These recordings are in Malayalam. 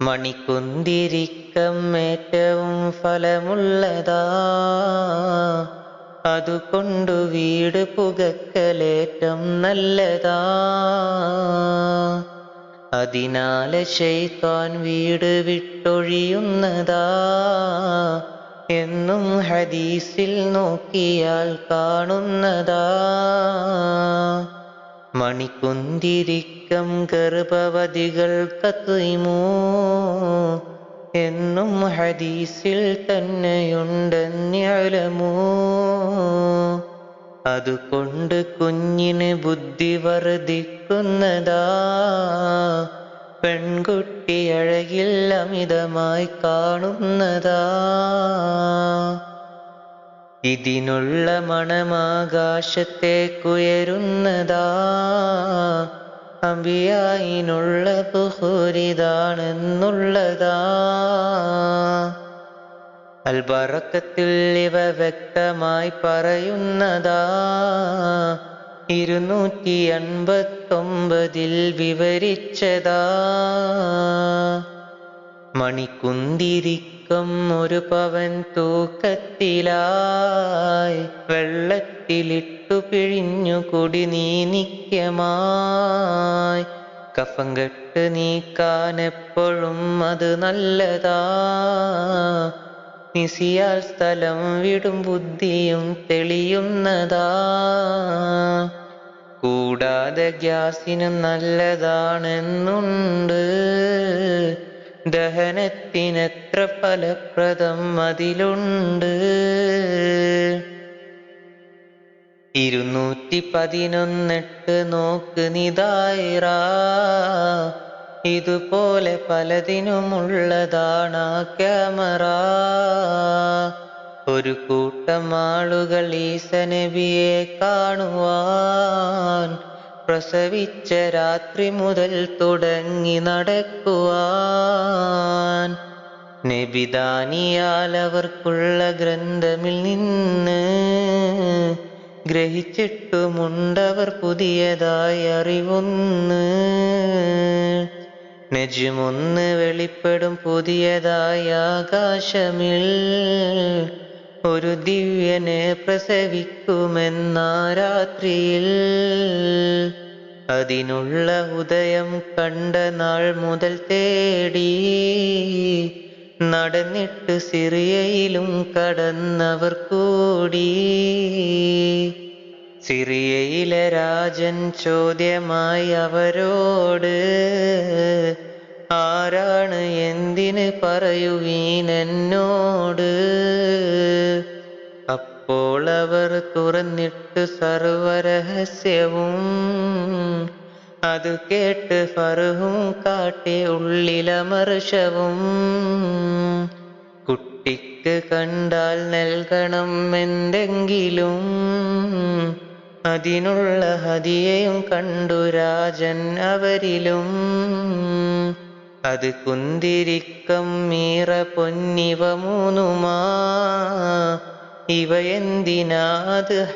മണിക്കുന്തിരിക്കം ഏറ്റവും ഫലമുള്ളതാ. അതുകൊണ്ടു വീട് പുകക്കലേറ്റം നല്ലതാ. അതിനാലെ ശൈത്താൻ വീട് വിട്ടൊഴിയുന്നതാ. എന്നും ഹദീസിൽ നോക്കിയാൽ കാണുന്നതാ. മണിക്കുന്തിരിക്കം ഗർഭവതികൾ കത്തുമോ എന്നും ഹദീസിൽ തന്നെയുണ്ടെന്നലമോ? അതുകൊണ്ട് കുഞ്ഞിന് ബുദ്ധി വർദ്ധിക്കുന്നതാ പെൺകുട്ടി അഴകിൽ അമിതമായി കാണുന്നതാ. ഇതിനുള്ള മണമാകാശത്തേക്കുയരുന്നതാ അമ്പിയായിനുള്ള പുഹുരിതാണെന്നുള്ളതാ. അൽബറക്കത്തിൽ ഇവ വ്യക്തമായി പറയുന്നതാ. ഇരുന്നൂറ്റി അൻപത്തൊമ്പതിൽ വിവരിച്ചതാ. മണിക്കുന്തിരിക്കം ഒരു പവൻ തൂക്കത്തിലായി. വെള്ളത്തിലിട്ടു പിഴിഞ്ഞു കുടി നീ നീനിക്യമായി കഫം കെട്ട് നീക്കാൻ എപ്പോഴും അത് നല്ലതാ. നിസിയാൽ സ്ഥലം വിടും ബുദ്ധിയും തെളിയുന്നതാ. കൂടാതെ ഗ്യാസിനും നല്ലതാണെന്നുണ്ട്. ദഹനത്തിനെത്ര ഫലപ്രദം അതിലുണ്ട്? ഇരുന്നൂറ്റി പതിനൊന്നെട്ട് നോക്ക് നിതായിറ. ഇതുപോലെ പലതിനുമുള്ളതാണ് ആ ക്യാമറ. ഒരു കൂട്ടം ആളുകൾ ഈസനബിയെ കാണുവാൻ പ്രസവിച്ച രാത്രി മുതൽ തുടങ്ങി നടക്കുവാൻ. നബിദാനിയാൽ അവർക്കുള്ള ഗ്രന്ഥമിൽ നിന്ന് ഗ്രഹിച്ചിട്ടുമുണ്ടവർ പുതിയതായി അറിവൊന്ന്. നെജുമൊന്ന് വെളിപ്പെടും പുതിയതായ ആകാശമിൽ. ഒരു ദിവ്യനെ പ്രസവിക്കുമെന്ന രാത്രിയിൽ അതിനുള്ള ഉദയം കണ്ട നാൾ മുതൽ തേടി നടന്നിട്ട് സിറിയയിലും കടന്നവർ കൂടി. സിറിയയിലെ രാജൻ ചോദ്യമായി അവരോട് ആരാണ് എന്തിന് പറയുവീനെന്നോട് അപ്പോൾ അവർ തുറന്നിട്ട് സർവരഹസ്യവും അത് കേട്ട് ഫറുഹും കാട്ടി ഉള്ളിലമർഷവും. കുട്ടിക്ക് കണ്ടാൽ നൽകണം എന്തെങ്കിലും അതിനുള്ള ഹതിയയും കണ്ടു രാജൻ അവരിലും. അത് കുന്തിരിക്കം മീറ പൊന്നിവ മൂന്നുമാ ഇവ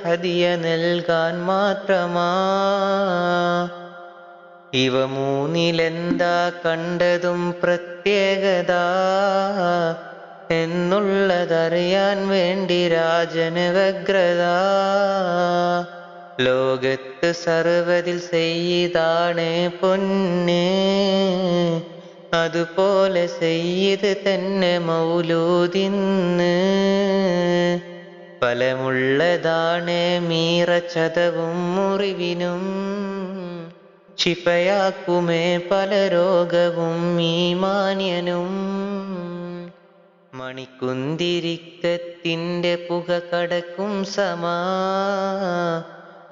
ഹദിയ നൽകാൻ മാത്രമാ? ഇവ മൂന്നിലെന്താ കണ്ടതും പ്രത്യേകത? എന്നുള്ളതറിയാൻ വേണ്ടി രാജന് വ്യഗ്രത ലോകത്ത് സർവതിൽ ചെയ്താണ് പൊന്ന്. അതുപോലെ ചെയ്ത് തന്നെ മൗലൂതിന്ന് ഫലമുള്ളതാണ് മീറ ചതവും മുറിവിനും. ക്ഷിപയാക്കുമേ പല രോഗവും ഈ മാന്യനും മണിക്കുന്തിരിക്കത്തിന്റെ പുക കടക്കും സമാ.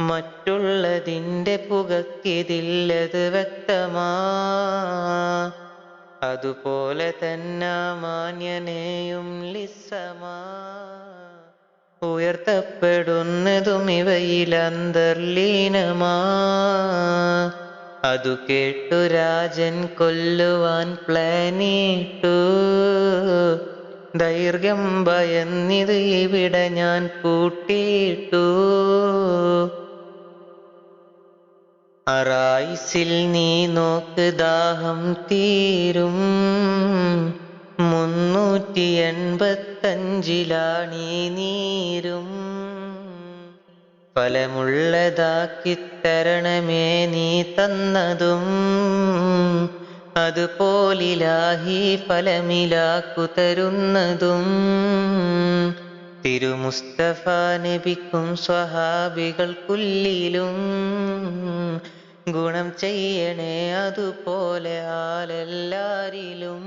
മറ്റുള്ളതിന്റെ പുകക്കിതില്ലത് വ്യക്തമാ. അതുപോലെ തന്നെ മാന്യനെയും ലിസമാ. ഉയർത്തപ്പെടുന്നതും ഇവയിൽ അന്തർലീനമാ അതു കേട്ടു രാജൻ കൊല്ലുവാൻ പ്ലാനിട്ടു. ദൈർഘ്യം ഭയന്നിത് ഇവിടെ ഞാൻ കൂട്ടിയിട്ടു. അറായിസിൽ നീ നോക്ക് ദാഹം തീരും. നൂറ്റി എൺപത്തഞ്ചിലാണീ നീരും. ഫലമുള്ളതാക്കിത്തരണമേ നീ തന്നതും. അതുപോലിലാഹി ഫലമിലാക്കു തരുന്നതും തിരുമുസ്തഫ നബിക്കും സ്വഹാബികൾക്കുള്ളിലും ഗുണം ചെയ്യണേ അതുപോലെ ആലെല്ലാരിലും.